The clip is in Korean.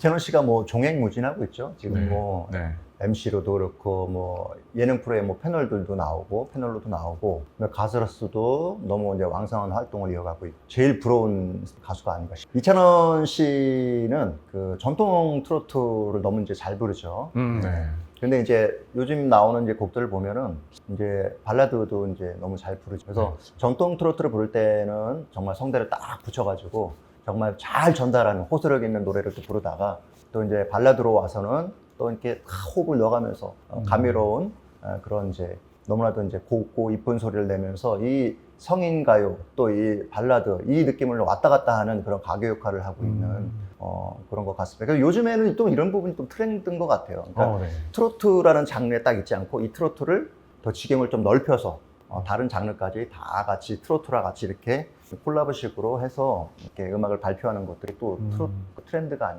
이찬원 씨가 뭐 종횡무진하고 있죠. 지금 네. 뭐 네. MC로도 그렇고 뭐 예능 프로에 뭐 패널들도 나오고 패널로도 나오고 가수로서도 너무 이제 왕성한 활동을 이어가고 있고 제일 부러운 가수가 아닌가 싶어요. 이찬원 씨는 그 전통 트로트를 너무 이제 잘 부르죠. 음, 네. 근데 이제 요즘 나오는 이제 곡들을 보면은 이제 발라드도 이제 너무 잘 부르죠. 그래서 전통 트로트를 부를 때는 정말 성대를 딱 붙여가지고 정말 잘 전달하는 호소력 있는 노래를 또 부르다가 또 이제 발라드로 와서는 또 이렇게 다 호흡을 넣어가면서 어, 감미로운 어, 그런 이제 너무나도 이제 곱고 이쁜 소리를 내면서 이 성인 가요 또 이 발라드 이 느낌을 왔다 갔다 하는 그런 가교 역할을 하고 있는 음. 어, 그런 것 같습니다. 그래서 요즘에는 또 이런 부분이 좀 트렌드인 것 같아요. 그러니까 어, 네. 트로트라는 장르에 딱 있지 않고 이 트로트를 더 지경을 좀 넓혀서 어, 다른 장르까지 다 같이 트로트랑 같이 이렇게 콜라보식으로 해서 이렇게 음악을 발표하는 것들이 또 음. 트렌드가 아닌가